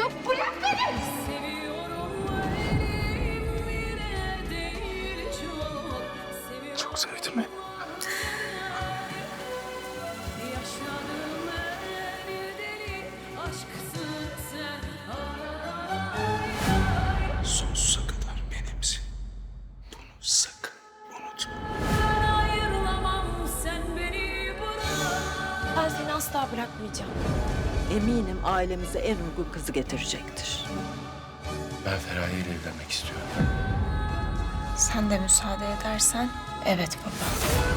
Ya bırak beni! Çok sevdin beni. Sonsuza kadar benimsin. Bunu sakın unutma. Ben asla bırakmayacağım. Eminim ailemize en uygun kızı getirecektir. Ben Feraye ile evlenmek istiyorum. Sen de müsaade edersen evet baba.